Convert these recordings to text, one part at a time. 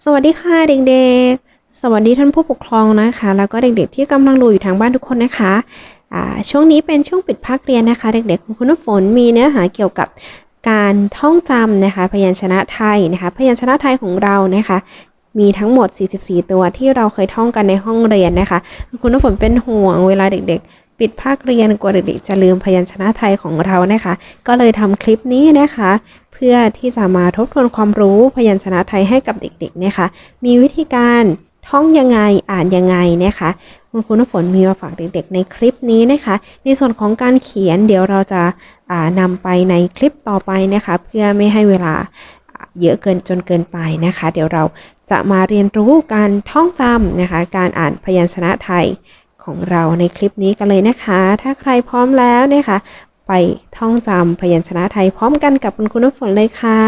สวัสดีค่ะเด็กๆ สวัสดีท่านผู้ปกครองนะคะ แล้วก็เด็กๆที่กำลังดูอยู่ทางบ้านทุกคนนะคะช่วงนี้เป็นช่วงปิดภาคเรียนนะคะ เด็กๆ คุณคุณน้ำฝนมีเนื้อหาเกี่ยวกับการท่องจำนะคะ พยัญชนะไทยนะคะ พยัญชนะไทยของเรานะคะ มีทั้งหมด 44 ตัวที่เราเคยท่องกันในห้องเรียนนะคะ คุณน้ำฝนเป็นห่วงเวลาเด็ก ๆปิดภาคเรียนกลัวเด็กๆจะลืมพยัญชนะไทยของเรานะคะ ก็เลยทำคลิปนี้นะคะ เพื่อที่จะมาทบทวนความรู้พยัญชนะไทยให้กับเด็กๆนะคะ มีวิธีการท่องยังไงอ่านยังไงนะคะคุณครูน้ำฝนมีมาฝากเด็กๆในคลิปนี้นะคะ ในส่วนของการเขียนเดี๋ยวเราจะานำไปในคลิปต่อไปนะคะ เพื่อไม่ให้เวลาอ่าเยอะเกินจนเกินไปนะคะ เดี๋ยวเราจะมาเรียนรู้การท่องจำนะคะ การอ่านพยัญชนะไทยของเราในคลิปนี้กันเลยนะคะ ถ้าใครพร้อมแล้วนะคะ ไปท่องจำพยัญชนะไทยพร้อมกันกับคุณครูน้ำฝนเลยค่ะ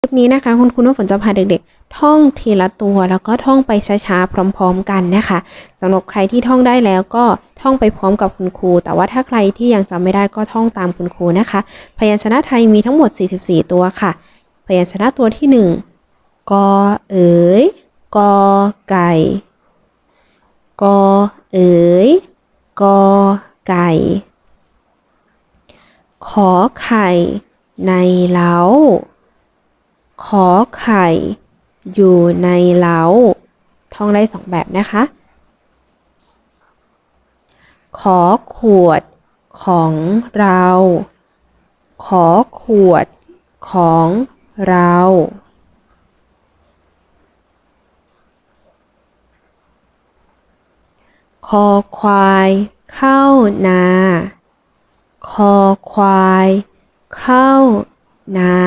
คลิปนี้นะคะ คุณครูน้ำฝนจะพาเด็กๆ ท่องทีละตัว แล้วก็ท่องไปช้าๆพร้อม ๆ กันนะคะสำหรับใครที่ท่องได้แล้วก็ท่องไปพร้อมกับคุณครู แต่ว่าถ้าใครที่ยังจำไม่ได้ก็ท่องตามคุณครูนะคะ พยัญชนะไทยมีทั้งหมด 44 ตัวค่ะ พยัญชนะตัวที่ 1 กอเอ๋ยกอไก่ กอเอ๋ยกอไก่ ขอไข่ในเล้า ขอไข่อยู่ในเล้า ท่องได้สองแบบนะคะ ขอขวดของเรา ขอขวดของเรา คอควายเข้านา คอควาย เข้า นา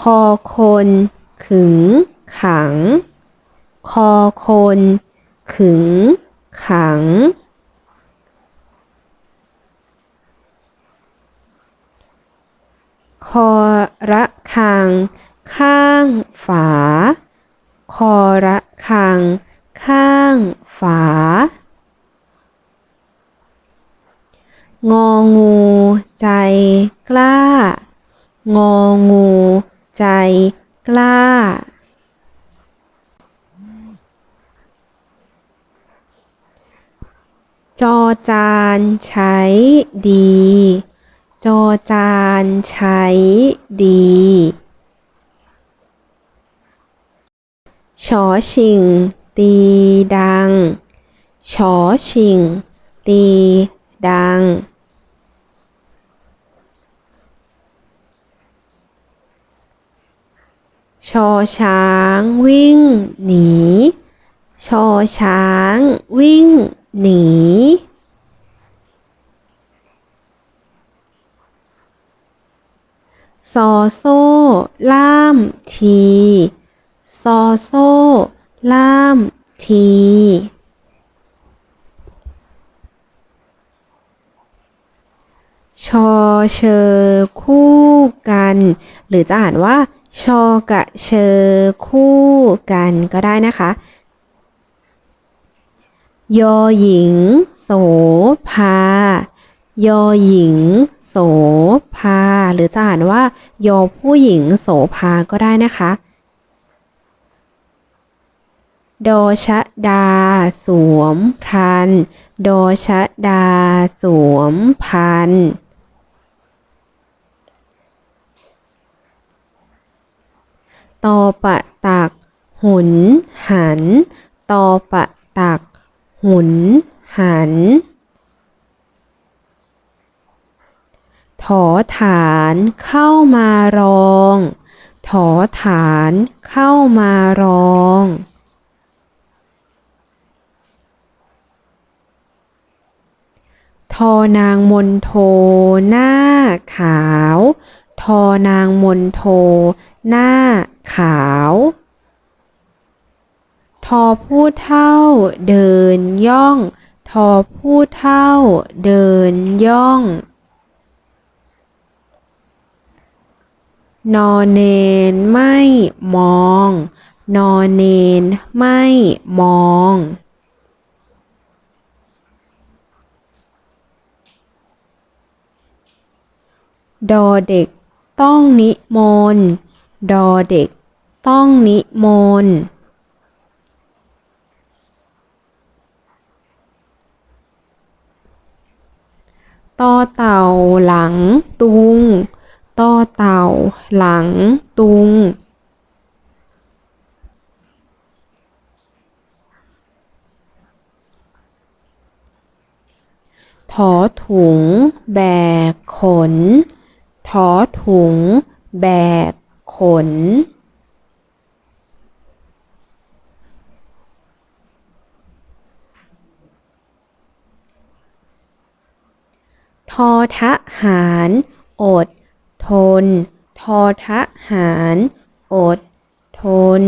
คอคน ขึง ขัง คอคน ขึง ขัง คอระคัง ข้าง ฝา คอระ คังข้าง ฝา งองู ใจ กล้า งองู ใจ กล้า จอจานใช้ดี จอจานใช้ดี ชอชิง ตีดัง ชอชิง ตีดัง ชอช้างวิ่งหนี ชอช้างวิ่งหนีซอโซ่ ล่ามที ซอโซ่ ล่าม ที ชอเชอคู่กัน หรือจะอ่านว่า ชอกะเชอคู่กันก็ได้นะคะ ยอหญิง โสภายอหญิง โสภา หรือจะอ่านว่า ยอผู้หญิง โสภาก็ได้นะคะ โดชะดา สวมพัน โดชะดา สวมพัน ตอปะตัก หุนหัน ตอปะตัก หุนหัน ถอฐานเข้ามารอง ถอฐานเข้ามารอง ทอ นางมนโท หน้าขาว ทอนางมนโท หน้าขาว ทอผู้เท่าเดินย่อง ทอผู้เท่าเดินย่อง นอนเนนไม่มอง นอนเนนไม่มอง ดอเด็ก ต้องนิมนต์ดอเด็ก ต้องนิมนต์ต่อเต่าหลังตุงต่อเต่าหลังตุง ถอถุง แบกขน ถอถุง แบก ขน ทอทะหาร อด ทน ทอทะหาร อด ทน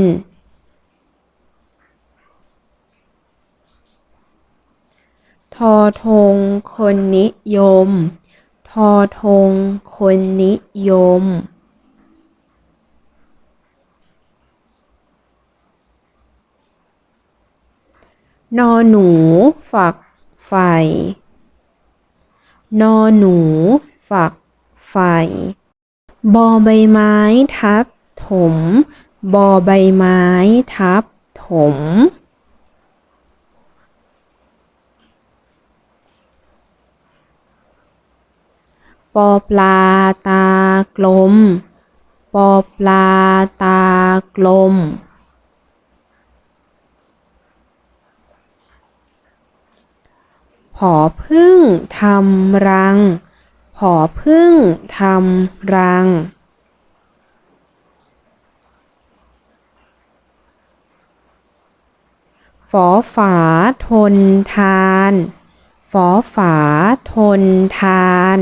ทอทงคนนิยม ทอทงคนนิยม นอหนูฝักใฝ่นอหนูฝักใฝ่บอใบไม้ทับถม บอใบไม้ทับถม ปอปลาตากลม ปอปลาตากลม ผอพึ่งทำรัง ผอพึ่งทำรังฝอฝาทนทาน ฝอฝาทนทาน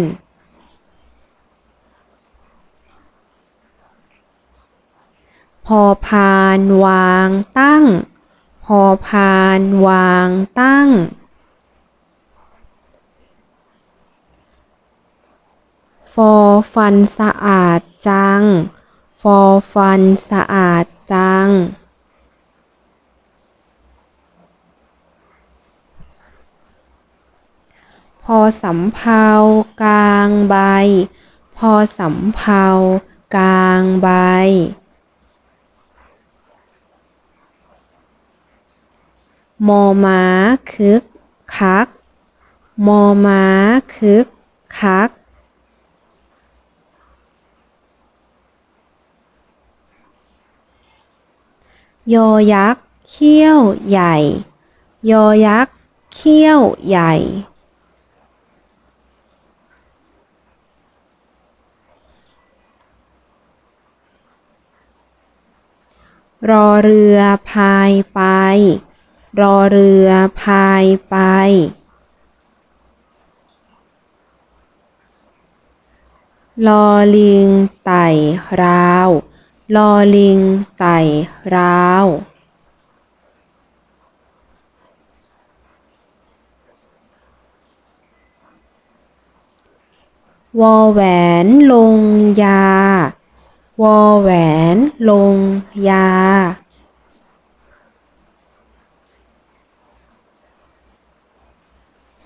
อพานวางตั้ง พอพานวางตั้ง ฟอฟันสะอาดจัง ฟอฟันสะอาดจังพอสำเภากลางใบ พอสำเภากลางใบ มอม้าคึกคัก มอม้าคึกคัก ยอยักษ์เขี้ยวใหญ่ ยอยักษ์เขี้ยวใหญ่ รอเรือพายไป รอเรือพายไป ลอลิงไต่ราว ลอลิงไต่ราววอแหวนลงยา วอแหวนลงยา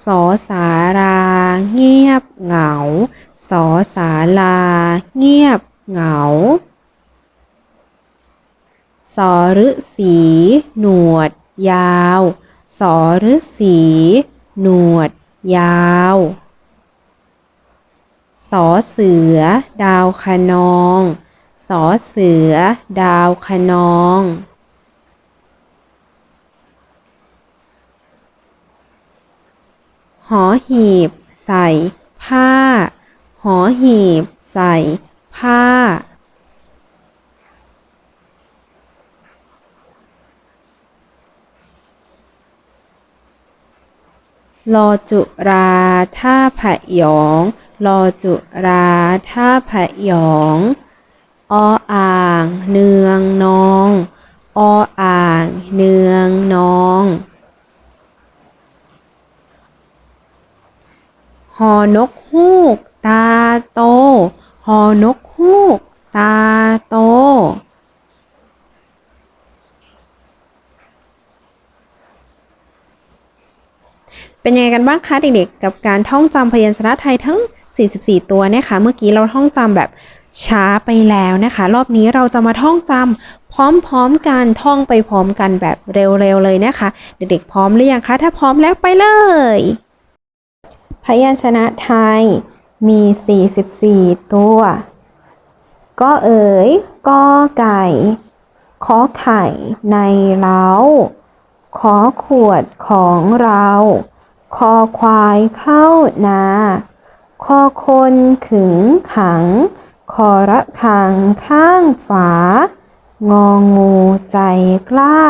สอสารา เงียบเหงา สอสาลา เงียบเหงา สอฤษี หนวด ยาว สอฤษี หนวด ยาว สอเสือ ดาวคะนอง สอเสือ ดาวคะนอง หอหีบ ใส่ ผ้า หอหีบ ใส่ ผ้า ลอจุราท่าผะหยอง ลอจุราท่าผะหยอง ออ่าง เนืองนอง ออ่าง เนืองนอง หอนกฮูก ตาโต หอนกฮูก ตาโต เป็นยังไงกันบ้างคะเด็กๆ กับการท่องจำพยัญชนะไทยทั้ง 44 ตัวนะคะเมื่อกี้เราท่องจำแบบช้าไปแล้วนะคะ รอบนี้เราจะมาท่องจำพร้อมๆกันท่องไปพร้อมกันแบบเร็วๆเลยนะคะ เด็กๆพร้อมหรือยังคะ ถ้าพร้อมแล้วไปเลย พยัญชนะไทยมี 44 ตัว ก็เอ๋ยก็ไก่ ขอไข่ในเล้า ขอขวดของเรา คอควายเข้านา คอคนขึงขัง คอระคังข้างฝา งองูใจกล้า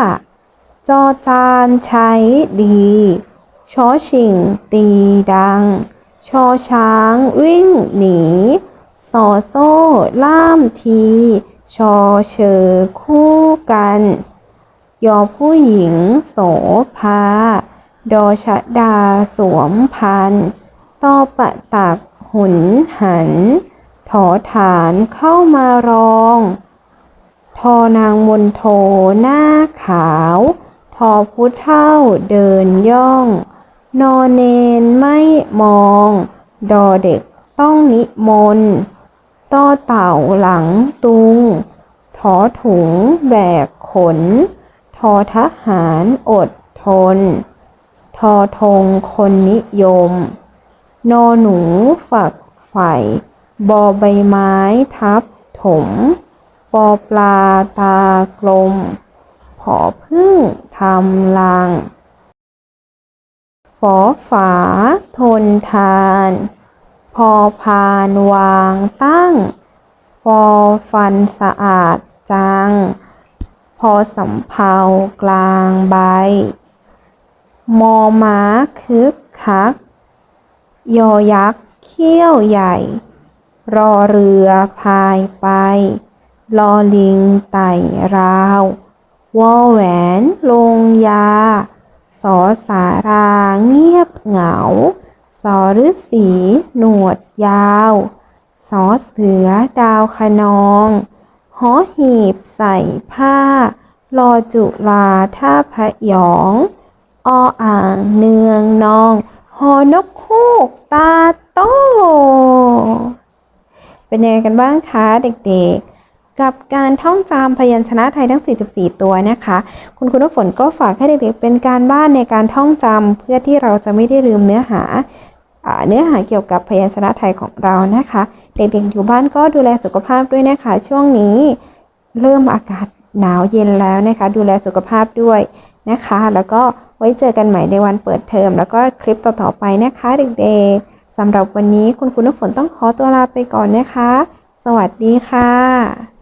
จอจานใช้ดี ชอชิง ตีดัง ชอช้าง วิ่งหนี สอโซ่ ล่ามที ชอเชอคู่กัน ยอผู้หญิง โสภา ดอชะดาสวมพันตอปะตัก หุนหัน ถอฐานเข้ามารอง ทอนางมนโทหน้าขาว ทอผู้เท่าเดินย่อง นอนเนนไม่มอง ดอเด็กต้องนิมนต์ต่อเต่าหลังตุง ถอถุงแบกขน ทอทหารอดทน ทอธงคนนิยม นอหนูฝักใฝ่บอใบไม้ทับถม ปอปลาตากลม ผอพึ่งทำลัง อฝา ทนทาน พอพานวางตั้ง ฟอฟันสะอาดจัง พอสำเภากลางใบ มอม้าคึกคัก ยอยักษ์เขี้ยวใหญ่ รอเรือพายไป ลอลิงไต่ราววอแหวนลงยา สอสาราเงียบเหงา สอฤษีหนวดยาว สอเสือดาวคะนองหอหีบใส่ผ้ารอจุลาท่าพระหยอง ออ่างเนืองนอง หอนกฮูกตาโต เป็นยังไงกันบ้างคะเด็กๆ กับการท่องจำพยัญชนะไทยทั้ง 44 ตัวนะคะ คุณครูน้ำฝนก็ฝากให้เด็กๆเป็นการบ้านในการท่องจำเพื่อที่เราจะไม่ได้ลืมเนื้อหาเนื้อหาเกี่ยวกับพยัญชนะไทยของเรานะคะ เด็กๆอยู่บ้านก็ดูแลสุขภาพด้วยนะคะ ช่วงนี้เริ่มอากาศหนาวเย็นแล้วนะคะ ดูแลสุขภาพด้วยนะคะ แล้วก็ไว้เจอกันใหม่ในวันเปิดเทอม แล้วก็คลิปต่อๆไปนะคะเด็กๆสำหรับวันนี้คุณครูน้ำฝนต้องขอตัวลาไปก่อนนะคะ สวัสดีค่ะ